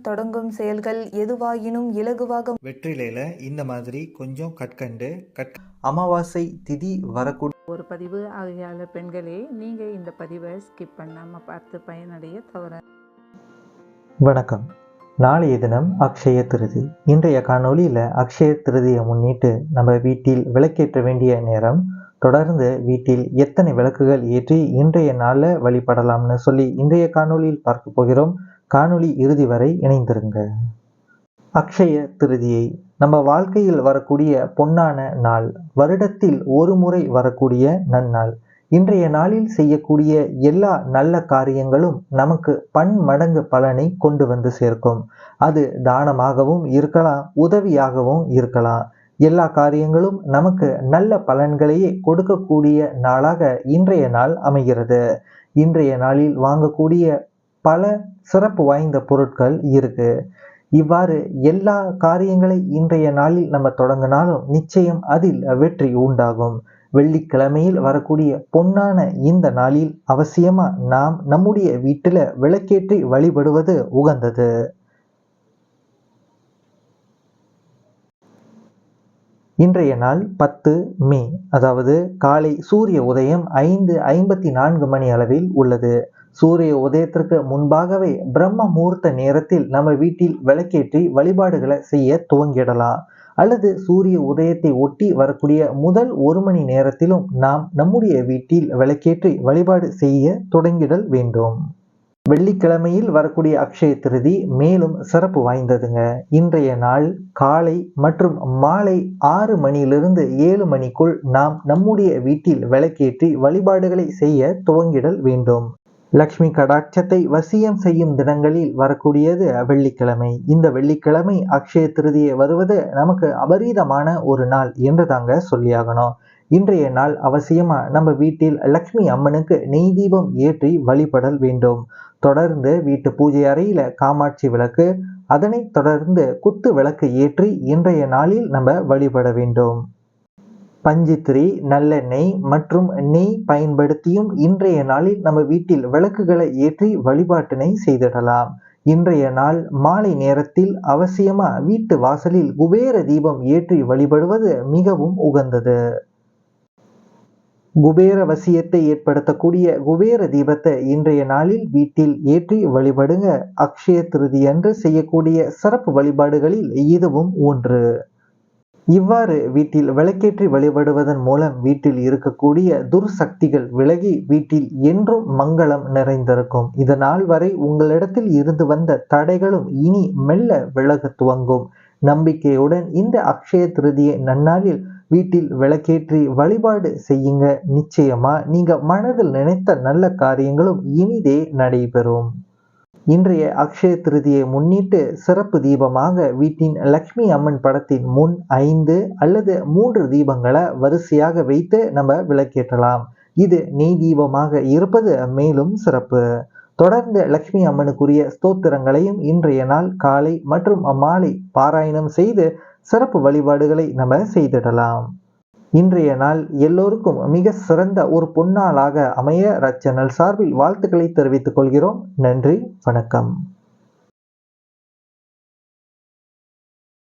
தொடங்கும் செயல்கள் எதுவாயினும் இலகுவாக வெற்றிலையில் இந்த மாதிரி கொஞ்சம் கற்கண்டு கற் அமாவாசை திதி வரக்கூடிய ஒரு பதிவு ஆகையால பெண்களே நீங்கள் இந்த பதிவை ஸ்கிப் பண்ணாமல் பார்த்து பயனடைய தவற. வணக்கம். நாளைய தினம் அக்ஷய திருதி. இன்றைய காணொளியில் அக்ஷய திருதியை முன்னிட்டு நம்ம வீட்டில் விளக்கேற்ற வேண்டிய நேரம் தொடர்ந்து வீட்டில் எத்தனை விளக்குகள் ஏற்றி இன்றைய நாளில் வழிபடலாம்னு சொல்லி இன்றைய காணொளியில் பார்க்க போகிறோம். காணொளி இறுதி வரை இணைந்திருங்க அக்ஷய திருதியை. நம்ம வாழ்க்கையில் வரக்கூடிய பொன்னான நாள் வருடத்தில் ஒரு முறை வரக்கூடிய நன்னாள். இன்றைய நாளில் செய்யக்கூடிய எல்லா நல்ல காரியங்களும் நமக்கு பன்மடங்கு பலனை கொண்டு வந்து சேர்க்கும். அது தானமாகவும் இருக்கலாம் உதவியாகவும் இருக்கலாம். எல்லா காரியங்களும் நமக்கு நல்ல பலன்களையே கொடுக்கக்கூடிய நாளாக இன்றைய நாள் அமைகிறது. இன்றைய நாளில் வாங்கக்கூடிய பல சிறப்பு வாய்ந்த பொருட்கள் இருக்கு. இவ்வாறு எல்லா காரியங்களை இன்றைய நாளில் நம்ம தொடங்கினாலும் நிச்சயம் அதில் வெற்றி உண்டாகும். வெள்ளிக்கிழமையில் வரக்கூடிய பொன்னான இந்த நாளில் அவசியமா நாம் நம்முடைய வீட்டில் விளக்கேற்றி வழிபடுவது உகந்தது. இன்றைய நாள் பத்து மே அதாவது காலை சூரிய உதயம் ஐந்து ஐம்பத்தி நான்கு மணி அளவில் உள்ளது. சூரிய உதயத்திற்கு முன்பாகவே பிரம்ம முகூர்த்த நேரத்தில் நம்ம வீட்டில் விளக்கேற்றி வழிபாடுகளை செய்ய துவங்கிடலாம். அல்லது சூரிய உதயத்தை ஒட்டி வரக்கூடிய முதல் ஒரு மணி நேரத்திலும் நாம் நம்முடைய வீட்டில் விளக்கேற்றி வழிபாடு செய்ய தொடங்கிடல் வேண்டும். வெள்ளிக்கிழமையில் வரக்கூடிய அக்ஷய திருதி மேலும் சிறப்பு வாய்ந்ததுங்க. இன்றைய நாள் காலை மற்றும் மாலை ஆறு மணியிலிருந்து ஏழு மணிக்குள் நாம் நம்முடைய வீட்டில் விளக்கேற்றி வழிபாடுகளை செய்ய துவங்கிடல் வேண்டும். லக்ஷ்மி கடாட்சத்தை வசியம் செய்யும் தினங்களில் வரக்கூடியது வெள்ளிக்கிழமை. இந்த வெள்ளிக்கிழமை அக்ஷய திருதியை வருவது நமக்கு அபரீதமான ஒரு நாள் என்று தாங்க சொல்லியாகணும். இன்றைய நாள் அவசியமா? நம்ம வீட்டில் லக்ஷ்மி அம்மனுக்கு நெய் தீபம் ஏற்றி வழிபடல் வேண்டும். தொடர்ந்து வீட்டு பூஜை அறையில காமாட்சி விளக்கு அதனைத் தொடர்ந்து குத்து விளக்கு ஏற்றி இன்றைய நாளில் நம்ம வழிபட வேண்டும். பஞ்சித்திரி நல்லெண்ணெய் மற்றும் நெய் பயன்படுத்தியும் இன்றைய நாளில் நம்ம வீட்டில் விளக்குகளை ஏற்றி வழிபாட்டினை செய்திடலாம். இன்றைய நாள் மாலை நேரத்தில் அவசியமா வீட்டு வாசலில் குபேர தீபம் ஏற்றி வழிபடுவது மிகவும் உகந்தது. குபேர வசியத்தை ஏற்படுத்தக்கூடிய குபேர தீபத்தை இன்றைய நாளில் வீட்டில் ஏற்றி வழிபடுங்க. அக்ஷய திருதி அன்று செய்யக்கூடிய சிறப்பு வழிபாடுகளில் இதுவும் ஒன்று. இவ்வாறு வீட்டில் விளக்கேற்றி வழிபடுவதன் மூலம் வீட்டில் இருக்கக்கூடிய துர்சக்திகள் விலகி வீட்டில் என்றும் மங்களம் நிறைந்திருக்கும். இதனால் வரை உங்களிடத்தில் இருந்து வந்த தடைகளும் இனி மெல்ல விலக துவங்கும். நம்பிக்கையுடன் இந்த அக்ஷய திருதியை நன்னாளில் வீட்டில் விளக்கேற்றி வழிபாடு செய்யுங்க. நிச்சயமா நீங்க மனதில் நினைத்த நல்ல காரியங்களும் இனிதே நடைபெறும். இன்றைய அக்ஷய திருதியை முன்னிட்டு சிறப்பு தீபமாக வீட்டின் லக்ஷ்மி அம்மன் படத்தின் முன் ஐந்து அல்லது மூன்று தீபங்களை வரிசையாக வைத்து நம்ம விளக்கேற்றலாம். இது நெய் தீபமாக இருப்பது மேலும் சிறப்பு. தொடர்ந்து லக்ஷ்மி அம்மனுக்குரிய ஸ்தோத்திரங்களையும் இன்றைய நாள் காலை மற்றும் அம்மாலை பாராயணம் செய்து சிறப்பு வழிபாடுகளை நம்ம செய்திடலாம். இன்றைய நாள் எல்லோருக்கும் மிக சிறந்த ஒரு பொன்னாளாக அமைய ரச்சனல் சார்பில் வாழ்த்துக்களை தெரிவித்துக் கொள்கிறோம். நன்றி வணக்கம்.